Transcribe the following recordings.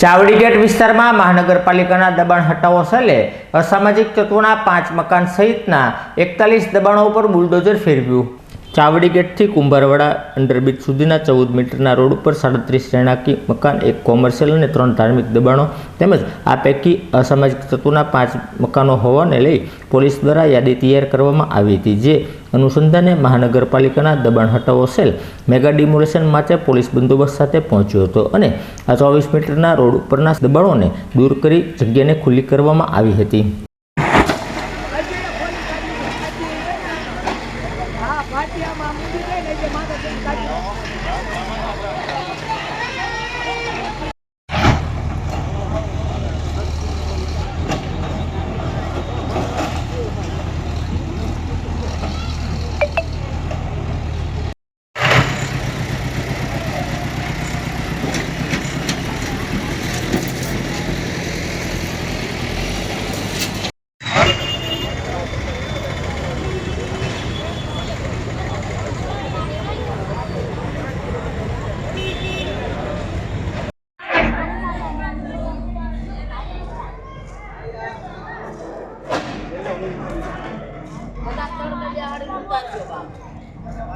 ચાવડીગેટ વિસ્તારમાં મહાનગરપાલિકાના દબાણ હટાવો સેલે અસામાજિક તત્વોના પાંચ મકાન સહિતના એકતાલીસ દબાણો ઉપર બુલડોઝર ફેરવ્યું. ચાવડીગેટથી કુંભારવાડા અંડરબ્રિજ સુધીના ચૌદ મીટરના રોડ ઉપર સાડત્રીસ રહેણાંકી મકાન, એક કોમર્શિયલ અને ત્રણ ધાર્મિક દબાણો તેમજ આ પૈકી અસામાજિક તત્વોના પાંચ મકાનો હોવાને લઈ પોલીસ દ્વારા યાદી તૈયાર કરવામાં આવી હતી, જે અનુસંધાને મહાનગરપાલિકાના દબાણ હટાવો સેલ મેગા ડિમોલેશન માટે પોલીસ બંદોબસ્ત સાથે પહોંચ્યો હતો અને આ ચોવીસ મીટરના રોડ ઉપરના દબાણોને દૂર કરી જગ્યાને ખુલ્લી કરવામાં આવી હતી. હા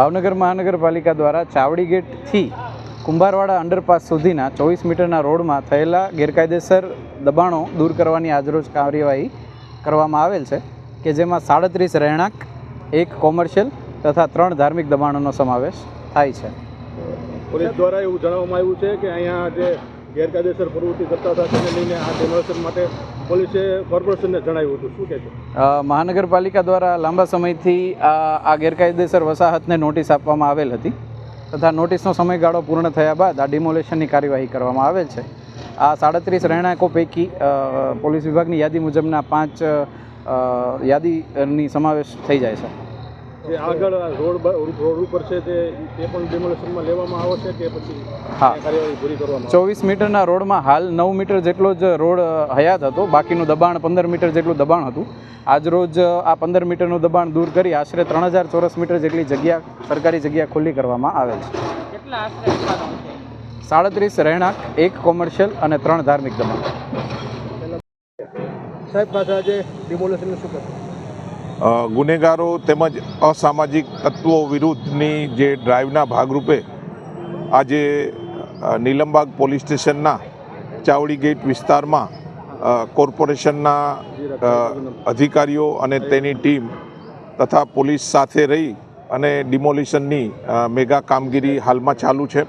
ભાવનગર મહાનગરપાલિકા દ્વારા ચાવડી ગેટથી કુંભારવાડા અંડરપાસ સુધીના ચોવીસ મીટરના રોડમાં થયેલા ગેરકાયદેસર દબાણો દૂર કરવાની આજરોજ કાર્યવાહી કરવામાં આવેલ છે, કે જેમાં સાડત્રીસ રહેણાંક, એક કોમર્શિયલ તથા ત્રણ ધાર્મિક દબાણોનો સમાવેશ થાય છે. પોલીસ દ્વારા એવું જણાવવામાં આવ્યું છે કે અહીંયા જે ગેરકાયદેસર પ્રવૃત્તિ કરતા હતા, તેને લઈને આ ડેમોલેશન માટે પોલીસે કોર્પોરેશનને જણાવ્યું હતું. શું કહે છે? મહાનગરપાલિકા દ્વારા લાંબા સમયથી આ ગેરકાયદેસર વસાહતને નોટિસ આપવામાં આવેલ હતી તથા નોટિસનો સમયગાળો પૂર્ણ થયા બાદ આ ડિમોલેશનની કાર્યવાહી કરવામાં આવેલ છે. આ સાડત્રીસ રહેણાંકો પૈકી પોલીસ વિભાગની યાદી મુજબના પાંચ યાદીની સમાવેશ થઈ જાય છે. જે આગળ રોડ રોડ ઉપર છે તે તે પણ ડેમોલેશનમાં લેવામાં આવે છે કે પછી હા. કાર્યવાહી પૂરી કરવામાં ચોવીસ મીટરના રોડમાં હાલ નવ મીટર જેટલો જ રોડ હયાત હતો. બાકીનું દબાણ પંદર મીટર જેટલું દબાણ હતું. આજરોજ આ પંદર મીટરનું દબાણ દૂર કરી આશરે ત્રણ હજાર ચોરસ મીટર જેટલી જગ્યા સરકારી જગ્યા ખુલ્લી કરવામાં આવેલ છે. સાડત્રીસ રહેણાંક એક કોમર્શિયલ અને ત્રણ ધાર્મિક દબાણ સાહેબ પાસે આજે ડિમોલેશનનું શું કહેશો? અ, ગુનેગારો તેમજ અસામાજિક તત્વો વિરુદ્ધની જે ડ્રાઈવના ભાગરૂપે આજે નીલમબાગ પોલીસ સ્ટેશનના ચાવડી ગેટ વિસ્તારમાં કોર્પોરેશનના અધિકારીઓ અને તેની ટીમ તથા પોલીસ સાથે રહી અને ડિમોલિશનની મેગા કામગીરી હાલમાં ચાલુ છે.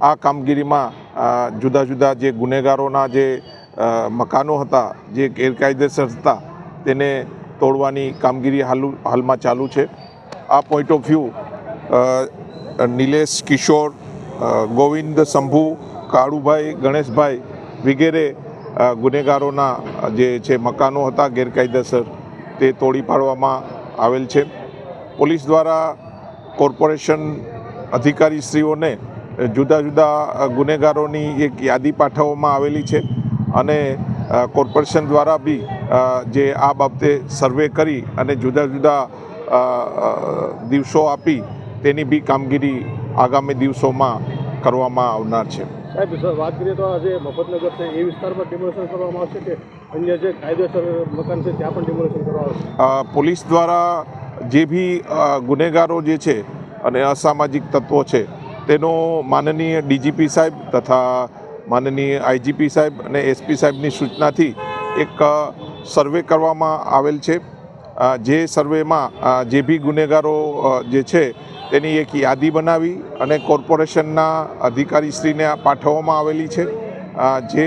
આ કામગીરીમાં જુદા જુદા જે ગુનેગારોના જે મકાનો હતા, જે ગેરકાયદેસર હતા, તેને તોડવાની કામગીરી હાલ, હાલમાં ચાલુ છે. આ point of view Nilesh, Kishor Govind Shambhu Kalubhai, Ganeshbhai વગેરે ગુનેગારોના જે છે મકાનો હતા ગેરકાયદેસર તે તોડી પાડવામાં આવેલ છે. પોલીસ દ્વારા કોર્પોરેશન અધિકારીશ્રીઓને જુદા જુદા ગુનેગારોની એક યાદી પાઠવવામાં આવેલી છે અને કોર્પોરેશન દ્વારા બી જે આ બાબતે સર્વે કરી અને જુદા જુદા દિવસો આપી તેની બી કામગીરી આગામી દિવસોમાં કરવામાં આવનાર છે. સાહેબ વાત કરીએ તો આજે મફતનગર છે એ વિસ્તારમાં ડિમોલેશન કરવામાં આવશે કે અન્ય જે કાયદેસર મકાન છે ત્યાં પણ ડિમોલેશન કરવામાં આવશે? પોલીસ દ્વારા જે બી ગુનેગારો જે છે અને અસામાજિક તત્વો છે તેનો માનનીય ડીજીપી સાહેબ તથા માનનીય આઈજીપી સાહેબ અને એસપી સાહેબની સૂચનાથી એક સર્વે કરવામાં આવેલ છે. જે સર્વેમાં જે બી ગુનેગારો જે છે, તેની એક યાદી બનાવી અને કોર્પોરેશનના અધિકારીશ્રીને પાઠવવામાં આવેલી છે. જે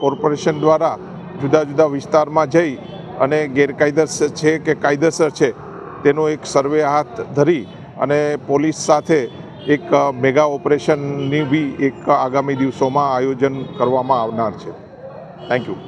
કોર્પોરેશન દ્વારા જુદા જુદા વિસ્તારમાં જઈ અને ગેરકાયદેસર છે કે કાયદેસર છે, તેનો એક સર્વે હાથ ધરી અને પોલીસ સાથે એક મેગા ઓપરેશનની બી એક આગામી દિવસોમાં આયોજન કરવામાં આવનાર છે. Thank you